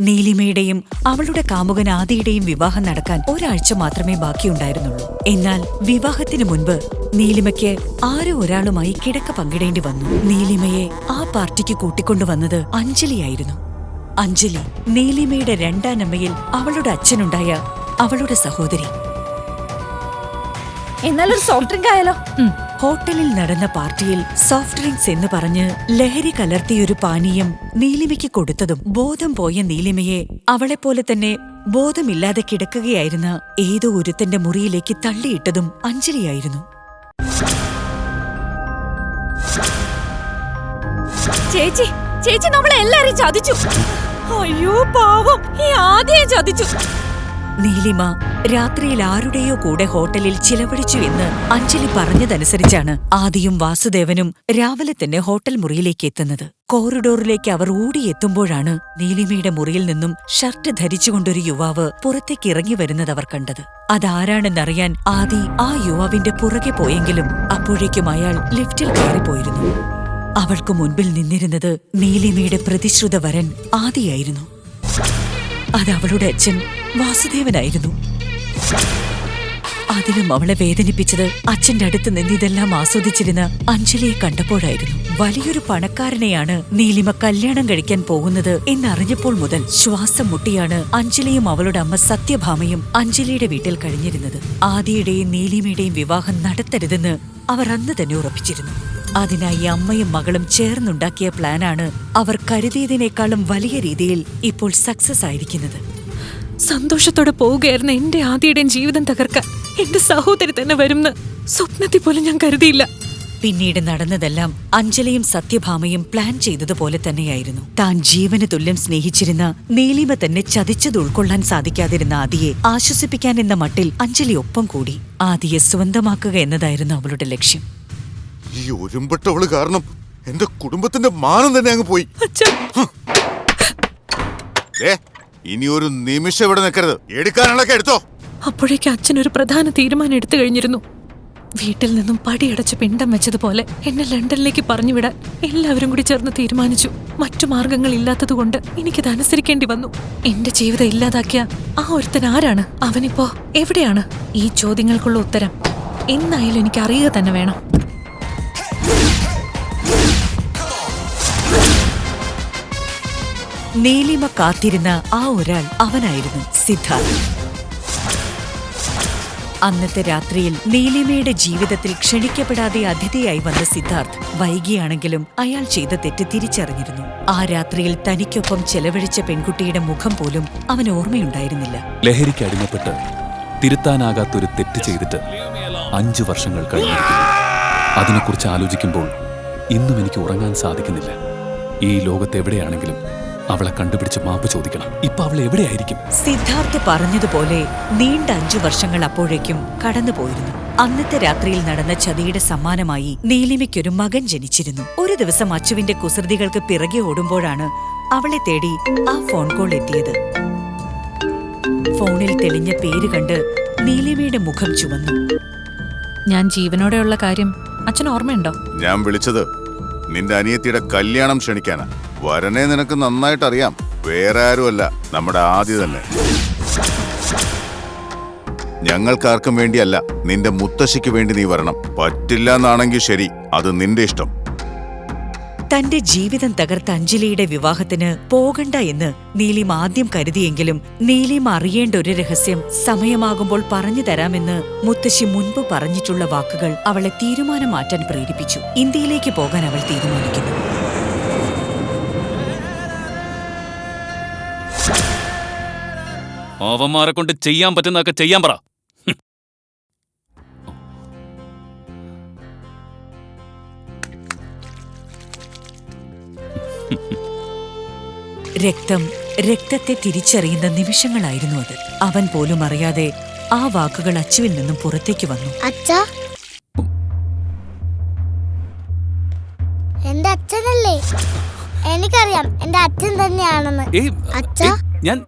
നീലിമയുടെയും അവളുടെ കാമുകൻ ആദിയുടെയും വിവാഹം നടക്കാൻ ഒരാഴ്ച മാത്രമേ ബാക്കിയുണ്ടായിരുന്നുള്ളൂ. എന്നാൽ വിവാഹത്തിന് മുൻപ് നീലിമയ്ക്ക് ആരോ ഒരാളുമായി കിടക്ക പങ്കിടേണ്ടി വന്നു. നീലിമയെ ആ പാർട്ടിക്ക് കൂട്ടിക്കൊണ്ടുവന്നത് അഞ്ജലിയായിരുന്നു. അഞ്ജലി നീലിമയുടെ രണ്ടാനമ്മയിൽ അവളുടെ അച്ഛനുണ്ടായ അവളുടെ സഹോദരി. എന്നാലൊരു സോഫ്റ്റ് ഡ്രിങ്ക് ആയാലോ? ഹോട്ടലിൽ നടന്ന പാർട്ടിയിൽ സോഫ്റ്റ് ഡ്രിങ്ക്സ് എന്ന് പറഞ്ഞ് ലഹരി കലർത്തിയൊരു പാനീയം നീലിമയ്ക്ക് കൊടുത്തതും ബോധം പോയ നീലിമയെ അവളെപ്പോലെ തന്നെ ബോധമില്ലാതെ കിടക്കുകയായിരുന്ന ഏതോ ഒരുത്തന്റെ മുറിയിലേക്ക് തള്ളിയിട്ടതും അഞ്ജലിയായിരുന്നു. ചേച്ചി ചേച്ചി നമ്മളെ ചതിച്ചു. അയ്യോ പാവം. ഈ ആദ്യം ചതിച്ചു. നീലിമ രാത്രിയിൽ ആരുടെയോ കൂടെ ഹോട്ടലിൽ ചിലവഴിച്ചു എന്ന് അഞ്ജലി പറഞ്ഞതനുസരിച്ചാണ് ആദിയും വാസുദേവനും രാവിലെ തന്നെ ഹോട്ടൽ മുറിയിലേക്ക് എത്തുന്നത്. കോറിഡോറിലേക്ക് അവർ ഓടിയെത്തുമ്പോഴാണ് നീലിമയുടെ മുറിയിൽ നിന്നും ഷർട്ട് ധരിച്ചുകൊണ്ടൊരു യുവാവ് പുറത്തേക്ക് ഇറങ്ങി വരുന്നത് അവർ കണ്ടത്. അതാരാണെന്നറിയാൻ ആദി ആ യുവാവിന്റെ പുറകെ പോയെങ്കിലും അപ്പോഴേക്കും അയാൾ ലിഫ്റ്റിൽ കയറിപ്പോയിരുന്നു. അവൾക്ക് മുൻപിൽ നിന്നിരുന്നത് നീലിമയുടെ പ്രതിശ്രുത വരൻ ആദിയായിരുന്നു. അത് അവളുടെ അച്ഛൻ വാസുദേവനായിരുന്നു. അതിലും അവളെ വേദനിപ്പിച്ചത് അച്ഛന്റെ അടുത്ത് നിന്ന് ഇതെല്ലാം ആസ്വദിച്ചിരുന്ന അഞ്ജലിയെ കണ്ടപ്പോഴായിരുന്നു. വലിയൊരു പണക്കാരനെയാണ് നീലിമ കല്യാണം കഴിക്കാൻ പോകുന്നത് എന്നറിഞ്ഞപ്പോൾ മുതൽ ശ്വാസം മുട്ടിയാണ് അഞ്ജലിയും അവളുടെ അമ്മ സത്യഭാമയും അഞ്ജലിയുടെ വീട്ടിൽ കഴിഞ്ഞിരുന്നത്. ആദിയുടെയും നീലിമയുടെയും വിവാഹം നടത്തരുതെന്ന് അവർ അന്ന് തന്നെ ഉറപ്പിച്ചിരുന്നു. അതിനായി അമ്മയും മകളും ചേർന്നുണ്ടാക്കിയ പ്ലാനാണ് അവർ കരുതിയതിനേക്കാളും വലിയ രീതിയിൽ ഇപ്പോൾ സക്സസ് ആയിരിക്കുന്നത്. സന്തോഷത്തോടെ പോവുകയായിരുന്ന എന്റെ ആദ്യയുടെയും ജീവിതം തകർക്കാൻ എന്റെ സഹോദരി തന്നെ വരുമെന്ന് സ്വപ്നത്തിൽ പോലും ഞാൻ കരുതിയില്ല. പിന്നീട് നടന്നതെല്ലാം അഞ്ജലിയും സത്യഭാമയും പ്ലാൻ ചെയ്തതുപോലെ തന്നെയായിരുന്നു. താൻ ജീവന് തുല്യം സ്നേഹിച്ചിരുന്ന നീലിമ തന്നെ ചതിച്ചത് ഉൾക്കൊള്ളാൻ സാധിക്കാതിരുന്ന ആദിയെ ആശ്വസിപ്പിക്കാൻ എന്ന മട്ടിൽ അഞ്ജലി ഒപ്പം കൂടി ആദിയെ സ്വന്തമാക്കുക എന്നതായിരുന്നു അവളുടെ ലക്ഷ്യം. ഈ ഒരുമ്പട്ടവൾ കാരണം എന്റെ കുടുംബത്തിന്റെ മാനം തന്നെ അങ്ങ് പോയി. ഇനി ഒരു നിമിഷം ഇവിടെ നിൽക്കരുത്. എടുക്കാനുള്ളൊക്കെ എടുത്തോ. അപ്പോഴേക്ക് അച്ഛൻ ഒരു പ്രധാന തീരുമാനം എടുത്തു കഴിഞ്ഞിരുന്നു. വീട്ടിൽ നിന്നും പടിയടച്ച് പിണ്ടം വെച്ചതുപോലെ എന്നെ ലണ്ടനിലേക്ക് പറഞ്ഞുവിടാൻ എല്ലാവരും കൂടി ചേർന്ന് തീരുമാനിച്ചു. മറ്റു മാർഗങ്ങൾ ഇല്ലാത്തതുകൊണ്ട് എനിക്കത് അനുസരിക്കേണ്ടി വന്നു. എന്റെ ജീവിതം ഇല്ലാതാക്കിയ ആ ഒരുത്തൻ ആരാണ്? അവനിപ്പോ എവിടെയാണ്? ഈ ചോദ്യങ്ങൾക്കുള്ള ഉത്തരം. എന്നായാലും എനിക്ക് അറിയുക തന്നെ വേണം. നീലിമ കാത്തിരുന്ന ആ ഒരാൾ അവനായിരുന്നു സിദ്ധാർത്ഥ്. അന്നത്തെ രാത്രിയിൽ നീലിമയുടെ ജീവിതത്തിൽ ക്ഷണിക്കപ്പെടാതെ അതിഥിയായി വന്ന സിദ്ധാർത്ഥ് വൈകിയാണെങ്കിലും അയാൾ ചെയ്ത തെറ്റ് തിരിച്ചറിഞ്ഞിരുന്നു. ആ രാത്രിയിൽ തനിക്കൊപ്പം ചെലവഴിച്ച പെൺകുട്ടിയുടെ മുഖം പോലും അവൻ ഓർമ്മയുണ്ടായിരുന്നില്ല. ലഹരിക്ക് അടിമപ്പെട്ട് തിരുത്താനാകാത്തൊരു തെറ്റ് ചെയ്തിട്ട് അഞ്ചു വർഷങ്ങൾ കഴിഞ്ഞു. അതിനെക്കുറിച്ച് ആലോചിക്കുമ്പോൾ ഇന്നും എനിക്ക് ഉറങ്ങാൻ സാധിക്കുന്നില്ല. ഈ ലോകത്തെവിടെയാണെങ്കിലും അവളെ കണ്ടുപിടിച്ച് മാപ്പ് ചോദിക്കണം. ഇപ്പൊ അവൾ എവിടെയായിരിക്കും? സിദ്ധാർത്ഥ് പറഞ്ഞതുപോലെ നീണ്ട അഞ്ചു വർഷങ്ങൾ അപ്പോഴേക്കും കടന്നുപോയിരുന്നു അന്നത്തെ രാത്രിയിൽ നടന്ന ചതിയുടെ സമ്മാനമായി നീലിമയ്ക്കൊരു മകൻ ജനിച്ചിരുന്നു. ഒരു ദിവസം അച്ചുവിന്റെ കുസൃതികൾക്ക് പിറകെ ഓടുമ്പോഴാണ് അവളെ തേടി ആ ഫോൺ കോൾ എത്തിയത്. ഫോണിൽ തെളിഞ്ഞ പേര് കണ്ട് നീലിമയുടെ മുഖം ചുവന്നു. ഞാൻ ജീവനോടെയുള്ള കാര്യം അച്ഛൻ ഓർമ്മയുണ്ടോ? ഞാൻ വിളിച്ചത് നിന്റെ അനിയത്തിയുടെ കല്യാണം ക്ഷണിക്കാനാ. വരനെ നിനക്ക് നന്നായിട്ട് അറിയാം വേറെ ആരുമല്ല. നമ്മുടെ ആദ്യ തന്നെ. ഞങ്ങൾക്കാർക്കും വേണ്ടിയല്ല. നിന്റെ മുത്തശ്ശിക്ക് വേണ്ടി നീ വരണം. പറ്റില്ല എന്നാണെങ്കിൽ ശരി. അത് നിന്റെ ഇഷ്ടം. തന്റെ ജീവിതം തകർത്ത അഞ്ജലിയുടെ വിവാഹത്തിന് പോകണ്ട എന്ന് നീലിം ആദ്യം കരുതിയെങ്കിലും നീലിം അറിയേണ്ട ഒരു രഹസ്യം സമയമാകുമ്പോൾ പറഞ്ഞു തരാമെന്ന് മുത്തശ്ശി മുൻപ് പറഞ്ഞിട്ടുള്ള വാക്കുകൾ അവളെ തീരുമാനം മാറ്റാൻ പ്രേരിപ്പിച്ചു. ഇന്ത്യയിലേക്ക് പോകാൻ അവൾ തീരുമാനിക്കുന്നു. അവന്മാരെ കൊണ്ട് ചെയ്യാൻ പറ്റുന്നതൊക്കെ ചെയ്യാൻ പറ. രക്തം രക്തത്തെ തിരിച്ചറിയുന്ന നിമിഷങ്ങളായിരുന്നു അത്. അവൻ പോലും അറിയാതെ ആ വാക്കുകൾ അച്ചുവിൽ നിന്നും പുറത്തേക്ക് വന്നു. അച്ഛാ? എന്റെ അച്ഛനല്ലേ? എനിക്കറിയാം എന്റെ അച്ഛൻ തന്നെയാണെന്ന്. ഏയ്, അച്ഛാ? ഞാൻ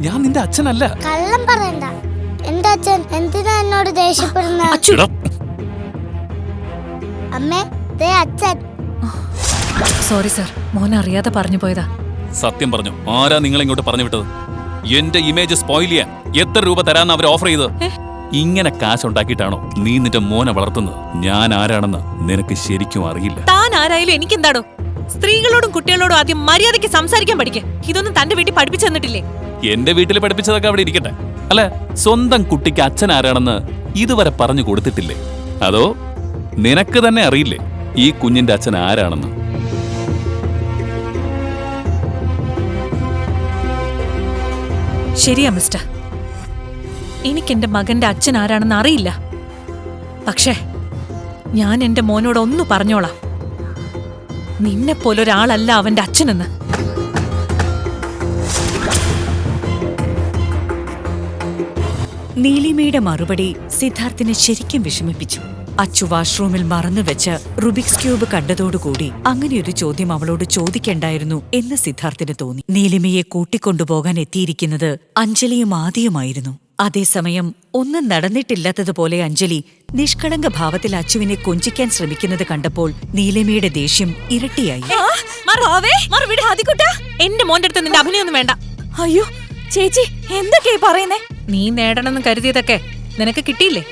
ഞാൻ നിന്റെ അച്ഛനല്ല. കള്ളം പറയണ്ട. എന്റെ അച്ഛൻ എന്തിനാ എന്നോട് ദേഷ്യപ്പെടുന്ന എടാ, അമ്മേ ദേ അച്ഛൻ. സോറി സർ മോൻ അറിയാതെ പറഞ്ഞു പോയതാ. സത്യം പറഞ്ഞു. ആരാ നിങ്ങൾ ഇങ്ങോട്ട് പറഞ്ഞു വിട്ടത്? എന്റെ ഇമേജ് സ്പോയിൽ ചെയ്യാൻ എത്ര രൂപ തരാന്ന് അവർ ഓഫർ ചെയ്തത്? ഇങ്ങനെ കാശ് ഉണ്ടാക്കിയിട്ടാണോ നീ നിന്റെ മോനെ വളർത്തുന്നത്? ഞാൻ ആരാണെന്ന് നിനക്ക് ശരിക്കും അറിയില്ല. താൻ ആരായാലും എന്താണോ സ്ത്രീകളോടും കുട്ടികളോടും ആദ്യം മര്യാദയ്ക്ക് സംസാരിക്കാൻ പഠിക്കേ. ഇതൊന്നും തന്റെ വീട്ടിൽ പഠിപ്പിച്ചു തന്നിട്ടില്ലേ? എന്റെ വീട്ടിൽ പഠിപ്പിച്ചതൊക്കെ അവിടെ ഇരിക്കട്ടെ. അല്ല സ്വന്തം കുട്ടിക്ക് അച്ഛൻ ആരാണെന്ന് ഇതുവരെ പറഞ്ഞു കൊടുത്തിട്ടില്ലേ? അതോ നിനക്ക് തന്നെ അറിയില്ലേ ഈ കുഞ്ഞിന്റെ അച്ഛൻ ആരാണെന്ന്? ശരിയാ മിസ്റ്റർ. എനിക്ക് എന്റെ മകന്റെ അച്ഛൻ ആരാണെന്ന് അറിയില്ല. പക്ഷേ ഞാൻ എന്റെ മോനോട് ഒന്ന് പറഞ്ഞോളാം. നിന്നെ പോലൊരാളല്ല അവന്റെ അച്ഛനെന്ന്. നീലിമയുടെ മറുപടി സിദ്ധാർത്ഥിനെ ശരിക്കും വിഷമിപ്പിച്ചു. അച്ചു വാഷ്റൂമിൽ മറന്നു വെച്ച് റുബിക്സ് ക്യൂബ് കണ്ടതോടുകൂടി അങ്ങനെയൊരു ചോദ്യം അവളോട് ചോദിക്കണ്ടായിരുന്നു എന്ന് സിദ്ധാർത്ഥിന് തോന്നി. നീലിമയെ കൂട്ടിക്കൊണ്ടുപോകാൻ എത്തിയിരിക്കുന്നത് അഞ്ജലിയും ആദിയുമായിരുന്നു. അതേസമയം ഒന്നും നടന്നിട്ടില്ലാത്തതുപോലെ അഞ്ജലി നിഷ്കളങ്ക ഭാവത്തിൽ അച്ചുവിനെ കൊഞ്ചിക്കാൻ ശ്രമിക്കുന്നത് കണ്ടപ്പോൾ നീലിമയുടെ ദേഷ്യം ഇരട്ടിയായി. എന്റെ മോന്റെ അടുത്ത് നിന്റെ അഭിനയൊന്നും വേണ്ട. അയ്യോ ചേച്ചി എന്തൊക്കെയാ പറയുന്നേ? നീ നേടണമെന്ന് കരുതിയതൊക്കെ നിനക്ക് കിട്ടിയില്ലേ?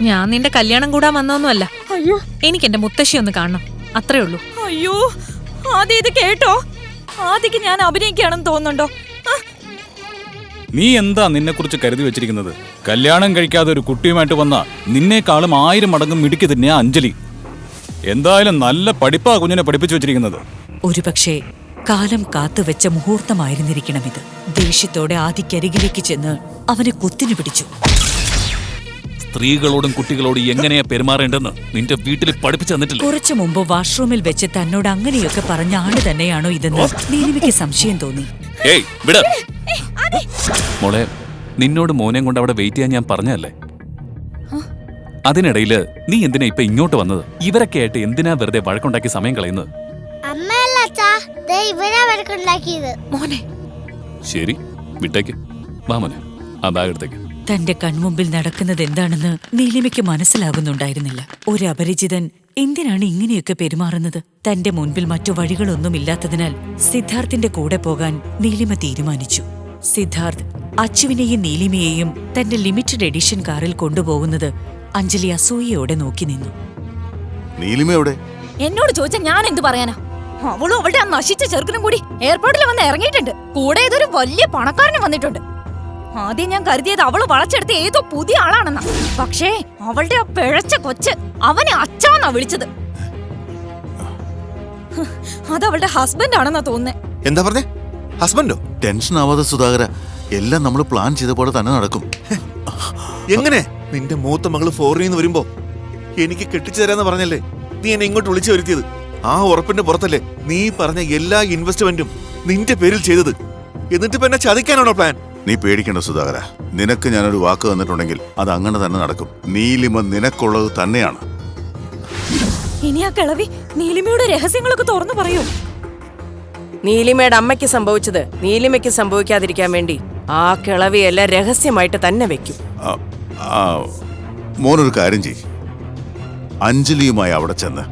ഞാൻ നിന്റെ കല്യാണം കൂടാൻ വന്നൊന്നുമല്ല അയ്യോ. എനിക്ക് എന്റെ മുത്തശ്ശി ഒന്ന് കാണണം. അത്രേ ഉള്ളൂ. അയ്യോ. ആദ്യം ഇത് കേട്ടോ. ആദ്യക്ക് ഞാൻ അഭിനയിക്കുകയാണെന്ന് തോന്നുന്നുണ്ടോ? നീ എന്താ നിന്നെ കുറിച്ച് കരുതി വെച്ചിരിക്കുന്നത്? കല്യാണം കഴിക്കാതെ ഒരു കുട്ടിയുമായിട്ട് വന്ന നിന്നേക്കാളും ആയിരം മടങ്ങും മിടുക്കി തന്നെ അഞ്ജലി. എന്തായാലും നല്ല പഠിപ്പാ കുഞ്ഞിനെ പഠിപ്പിച്ചു വെച്ചിരിക്കുന്നത്. ഒരുപക്ഷെ കാലം കാത്തു വെച്ച മുഹൂർത്തമായിരുന്നിരിക്കണം ഇത് ദേഷ്യത്തോടെ ആദിക്കരികിലേക്ക് ചെന്ന് അവനെ കുത്തിനു പിടിച്ചു. സ്ത്രീകളോടും കുട്ടികളോടും എങ്ങനെയാ പെരുമാറേണ്ടെന്ന് നിന്റെ വീട്ടിൽ പഠിപ്പിച്ചു തന്നിട്ടില്ല? കുറച്ചു മുമ്പ് വാഷ്റൂമിൽ വെച്ച് തന്നോട് അങ്ങനെയൊക്കെ പറഞ്ഞ ആണ് തന്നെയാണോ ഇതെന്ന് നീലിമയ്ക്ക് സംശയം തോന്നി. ഏയ് വിട. മോളെ നിന്നോട് മോനെ കൊണ്ട് അവിടെ വെയിറ്റ് ചെയ്യാൻ ഞാൻ പറഞ്ഞല്ലേ അതിനിടയിൽ നീ എന്തിനാ ഇപ്പൊ ഇങ്ങോട്ട് വന്നത്? ഇവരൊക്കെ ആയിട്ട് എന്തിനാ വെറുതെ വഴക്കുണ്ടാക്കി സമയം കളയുന്നത്? ശരി വിട്ടേക്ക്. വാ മോനെ. ആ ബാഗ് എടുത്തേക്ക്. തന്റെ കൺമുമ്പിൽ നടക്കുന്നത് എന്താണെന്ന് നീലിമയ്ക്ക് മനസ്സിലാകുന്നുണ്ടായിരുന്നില്ല. ഒരു അപരിചിതൻ എന്തിനാണ് ഇങ്ങനെയൊക്കെ പെരുമാറുന്നത്? തന്റെ മുൻപിൽ മറ്റു വഴികളൊന്നുമില്ലാത്തതിനാൽ സിദ്ധാർത്ഥിന്റെ കൂടെ പോകാൻ നീലിമ തീരുമാനിച്ചു. സിദ്ധാർത്ഥ് അച്ചുവിനെയും നീലിമയെയും തന്റെ ലിമിറ്റഡ് എഡിഷൻ കാറിൽ കൊണ്ടുപോകുന്നത് അഞ്ജലി അസൂയയോടെ നോക്കി നിന്നു. നീലിമ എവിടെ? എന്നോട് ചോദിച്ചാൽ ഞാൻ എന്ത് പറയാനാ? അവളും അവളുടെ ആ നശിച്ച ചെറുക്കനും കൂടി എയർപോർട്ടിൽ വന്ന് ഇറങ്ങിയിട്ടുണ്ട്. കൂടെ ഇതൊരു വലിയ പണക്കാരനും വന്നിട്ടുണ്ട്. ആദ്യം ഞാൻ കരുതിയത് അവൾ വളച്ചെടുത്ത ഏതോ പുതിയ ആളാണെന്നാ. പക്ഷേ അവളുടെ ആ പിഴച്ച കൊച്ച് അവനെ അച്ഛാന്നാ വിളിച്ചത്. അത് അവളുടെ ഹസ്ബൻഡ് ആണെന്നാ തോന്നുന്നേ. എന്താ പറഞ്ഞേ? ഹസ്ബൻഡോ ടെൻഷൻ ആവാതെ സുധാകര എല്ലാം നമ്മൾ പ്ലാൻ ചെയ്ത പോലെ തന്നെ നടക്കും. എങ്ങനെ? നിന്റെ മൂത്ത മകൾ ഫോറിനിൽ നിന്ന് വരുമ്പോ എനിക്ക് കെട്ടിച്ചു തരാന്ന് പറഞ്ഞല്ലേ? നീ എന്നെ ഇങ്ങോട്ട് വിളിച്ചു വരുത്തിയത്. ആ ഉറപ്പിന്റെ പുറത്തല്ലേ നീ പറഞ്ഞ എല്ലാ ഇൻവെസ്റ്റ്മെന്റും നിന്റെ പേരിൽ ചെയ്തത്. എന്നിട്ട് ഇപ്പൊ എന്നെ ചതിക്കാനാണോ പ്ലാൻ നീ പേടിക്കേണ്ട സുധാകര. നിനക്ക് ഞാനൊരു വാക്ക് തന്നിട്ടുണ്ടെങ്കിൽ അത് അങ്ങനെ തന്നെ നടക്കും. നീലിമ നിനക്കുള്ളത് തന്നെയാണ്. ഇനി ആ കിളവി നീലിമയുടെ രഹസ്യങ്ങളൊക്കെ തുറന്നു പറയൂ. നീലിമയുടെ അമ്മയ്ക്ക് സംഭവിച്ചത് നീലിമയ്ക്ക് സംഭവിക്കാതിരിക്കാൻ വേണ്ടി ആ കിളവിയെല്ലാം രഹസ്യമായിട്ട് തന്നെ വെക്കും. മോനൊരു കാര്യം ചെയ് അഞ്ജലിയുമായി അവിടെ ചെന്ന്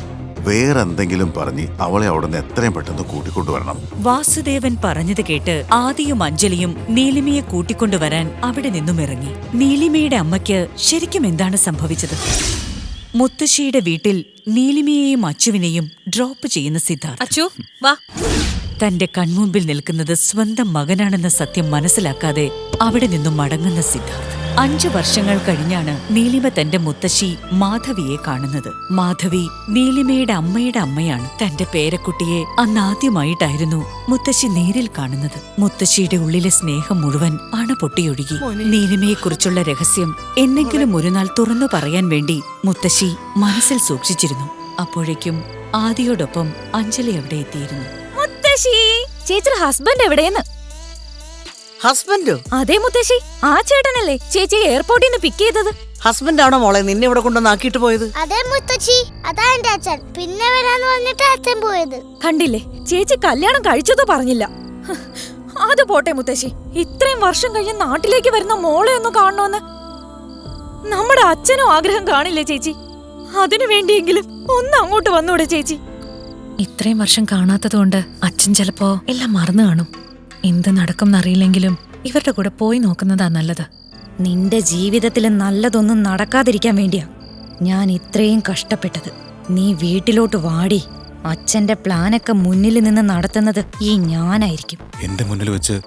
വേറെന്തെങ്കിലും പറഞ്ഞ് അവളെ അവിടുന്ന് എത്രയും പെട്ടെന്ന് കൂട്ടിക്കൊണ്ടുവരണം. വാസുദേവൻ പറഞ്ഞത് കേട്ട് ആദിയും അഞ്ജലിയും നീലിമയെ കൂട്ടിക്കൊണ്ടുവരാൻ അവിടെ നിന്നും ഇറങ്ങി. നീലിമയുടെ അമ്മയ്ക്ക് ശരിക്കും എന്താണ് സംഭവിച്ചത്? മുത്തശ്ശിയുടെ വീട്ടിൽ നീലിമയെയും അച്ചുവിനെയും ഡ്രോപ്പ് ചെയ്യുന്ന സിദ്ധാർത്ഥ് അച്ചു വാ. തന്റെ കൺമുമ്പിൽ നിൽക്കുന്നത് സ്വന്തം മകനാണെന്ന സത്യം മനസ്സിലാക്കാതെ അവിടെ നിന്നും മടങ്ങുന്ന സിദ്ധാർത്ഥ് അഞ്ചു വർഷങ്ങൾ കഴിഞ്ഞാണ് നീലിമ തന്റെ മുത്തശ്ശി മാധവിയെ കാണുന്നത്. മാധവി നീലിമയുടെ അമ്മയുടെ അമ്മയാണ്. തന്റെ പേരക്കുട്ടിയെ അന്ന് ആദ്യമായിട്ടായിരുന്നു മുത്തശ്ശി നേരിൽ കാണുന്നത്. മുത്തശ്ശിയുടെ ഉള്ളിലെ സ്നേഹം മുഴുവൻ അണ പൊട്ടിയൊഴുകി നീലിമയെക്കുറിച്ചുള്ള രഹസ്യം എന്നെങ്കിലും ഒരു നാൾ തുറന്നു പറയാൻ വേണ്ടി മുത്തശ്ശി മനസ്സിൽ സൂക്ഷിച്ചിരുന്നു. അപ്പോഴേക്കും ആദിയോടൊപ്പം അഞ്ജലി അവിടെ എത്തിയിരുന്നു. മുത്തശ്ശി ചേച്ചിയുടെ ഹസ്ബൻഡ് എവിടെയെന്ന്? ഹസ്ബൻഡോ അതേ മുത്തശ്ശി ആ ചേട്ടനല്ലേ ചേച്ചി എയർപോർട്ടിൽ നിന്ന് പിക്ക് ചെയ്തത്. ഹസ്ബൻഡാണോ മോളെ നിന്നെ ഇവിടെ കൊണ്ടുവന്നാക്കിയിട്ട് പോയത്? അതേ മുത്തച്ഛി അതാ എന്റെ അച്ഛൻ. പിന്നെ വരാന്ന് പറഞ്ഞിട്ട് അച്ഛൻ പോയത്. കണ്ടില്ലേ ചേച്ചി കല്യാണം കഴിച്ചതോ പറഞ്ഞില്ല. അത് പോട്ടെ മുത്തശ്ശി ഇത്രയും വർഷം കഴിഞ്ഞ് നാട്ടിലേക്ക് വരുന്ന മോളെ ഒന്ന് കാണണമെന്ന് നമ്മുടെ അച്ഛനും ആഗ്രഹം കാണില്ലേ ചേച്ചി? അതിനു വേണ്ടിയെങ്കിലും ഒന്ന് അങ്ങോട്ട് വന്നൂടെ ചേച്ചി. ഇത്രയും വർഷം കാണാത്തതുകൊണ്ട് അച്ഛൻ ചിലപ്പോ എല്ലാം മറന്നു കാണും. എന്ത് നടക്കും എന്നറിയില്ലെങ്കിലും ഇവരുടെ കൂടെ പോയി നോക്കുന്നതാ നല്ലത്. നിന്റെ ജീവിതത്തിൽ നല്ലതൊന്നും നടക്കാതിരിക്കാൻ വേണ്ടിയാ ഞാൻ ഇത്രയും കഷ്ടപ്പെട്ടത്. നീ വീട്ടിലോട്ട് വാടി. അച്ഛന്റെ പ്ലാനൊക്കെ മുന്നിൽ നിന്ന് നടത്തുന്നത് ഈ ഞാനായിരിക്കും. എന്റെ മുന്നിൽ വെച്ച്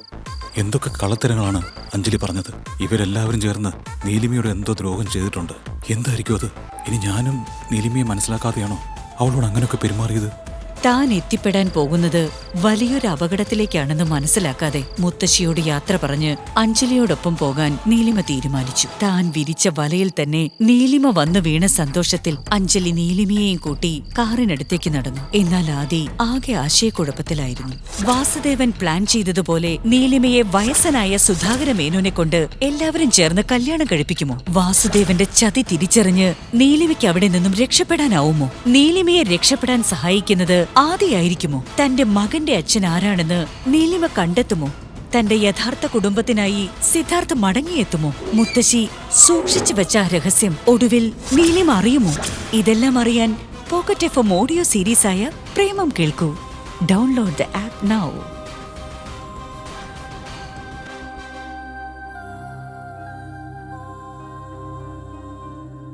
എന്തൊക്കെ കള്ളത്തരങ്ങളാണ് അഞ്ജലി പറഞ്ഞത്. ഇവരെല്ലാവരും ചേർന്ന് നീലിമയോട് എന്തോ ദ്രോഹം ചെയ്തിട്ടുണ്ട്. എന്തായിരിക്കും അത്? ഇനി ഞാനും നീലിമയെ മനസ്സിലാക്കാതെയാണോ അവളോട് അങ്ങനെയൊക്കെ പെരുമാറിയത്? താൻ എത്തിപ്പെടാൻ പോകുന്നത് വലിയൊരു അപകടത്തിലേക്കാണെന്ന് മനസ്സിലാക്കാതെ മുത്തശ്ശിയോട് യാത്ര പറഞ്ഞ് അഞ്ജലിയോടൊപ്പം പോകാൻ നീലിമ തീരുമാനിച്ചു. താൻ വിരിച്ച വലയിൽ തന്നെ നീലിമ വന്നു വീണ സന്തോഷത്തിൽ അഞ്ജലി നീലിമയെയും കൂട്ടി കാറിനടുത്തേക്ക് നടന്നു. എന്നാൽ ആദി ആകെ ആശയക്കുഴപ്പത്തിലായിരുന്നു. വാസുദേവൻ പ്ലാൻ ചെയ്തതുപോലെ നീലിമയെ വയസ്സനായ സുധാകര മേനോനെ കൊണ്ട് എല്ലാവരും ചേർന്ന് കല്യാണം കഴിപ്പിക്കുമോ? വാസുദേവന്റെ ചതി തിരിച്ചറിഞ്ഞ് നീലിമയ്ക്ക് അവിടെ നിന്നും രക്ഷപ്പെടാനാവുമോ? നീലിമയെ രക്ഷപ്പെടാൻ സഹായിക്കുന്നത് ആദിയായിരിക്കുമോ? തന്റെ മകന്റെ അച്ഛൻ ആരാണെന്ന് നീലിമ കണ്ടെത്തുമോ? തന്റെ യഥാർത്ഥ കുടുംബത്തിനായി സിദ്ധാർത്ഥ മടങ്ങിയെത്തുമോ? മുത്തശ്ശി സൂക്ഷിച്ചു വെച്ച രഹസ്യം ഒടുവിൽ നീലിമ അറിയുമോ? ഇതെല്ലാം അറിയാൻ പോക്കറ്റ് എഫ് എം ഓഡിയോ സീരീസായ പ്രേമം കേൾക്കൂ. Download the app now